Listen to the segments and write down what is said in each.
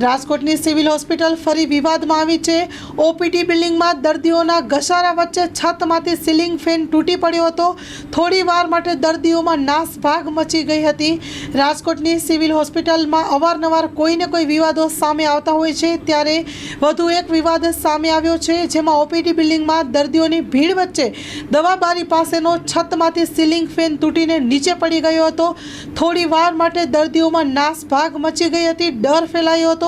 રાજકોટની civil hospital ફરી વિવાદમાં આવી છે. ઓપીડી બિલ્ડિંગમાં દર્દીઓના ઘસારા વચ્ચે છતમાંથી સીલિંગ ફેન તૂટી પડ્યો હતો. થોડી વાર માટે દર્દીઓમાં નાસભાગ મચી ગઈ હતી. રાજકોટની સિવિલ હોસ્પિટલમાં અવારનવાર કોઈને કોઈ વિવાદો સામે આવતા હોય છે. ત્યારે વધુ એક વિવાદ સામે આવ્યો છે, જેમાં ઓપીડી બિલ્ડિંગમાં દર્દીઓની ભીડ વચ્ચે દવાબારી પાસેનો છતમાંથી સીલિંગ ફેન તૂટીને નીચે પડી ગયો હતો. થોડી વાર માટે દર્દીઓમાં નાસભાગ મચી ગઈ હતી. ડર ફેલાયો હતો.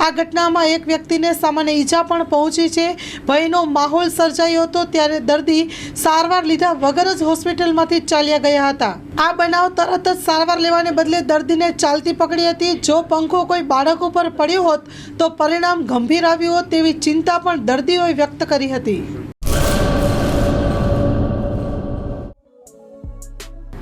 આ ઘટનામાં એક વ્યક્તિને સામાન્ય ઈજા પણ પહોંચી છે. ભયનો માહોલ સર્જાયો હતો ત્યારે દર્દી સારવાર લીધા વગર જ હોસ્પિટલમાંથી ચાલ્યા ગયા હતા. આ બનાવ તરત જ સારવાર લેવાને બદલે દર્દીને ચાલતી પકડી હતી. જો પંખો કોઈ બાળક ઉપર પડ્યો હોત તો પરિણામ ગંભીર આવ્યું હોત તેવી ચિંતા પણ દર્દીઓએ વ્યક્ત કરી હતી.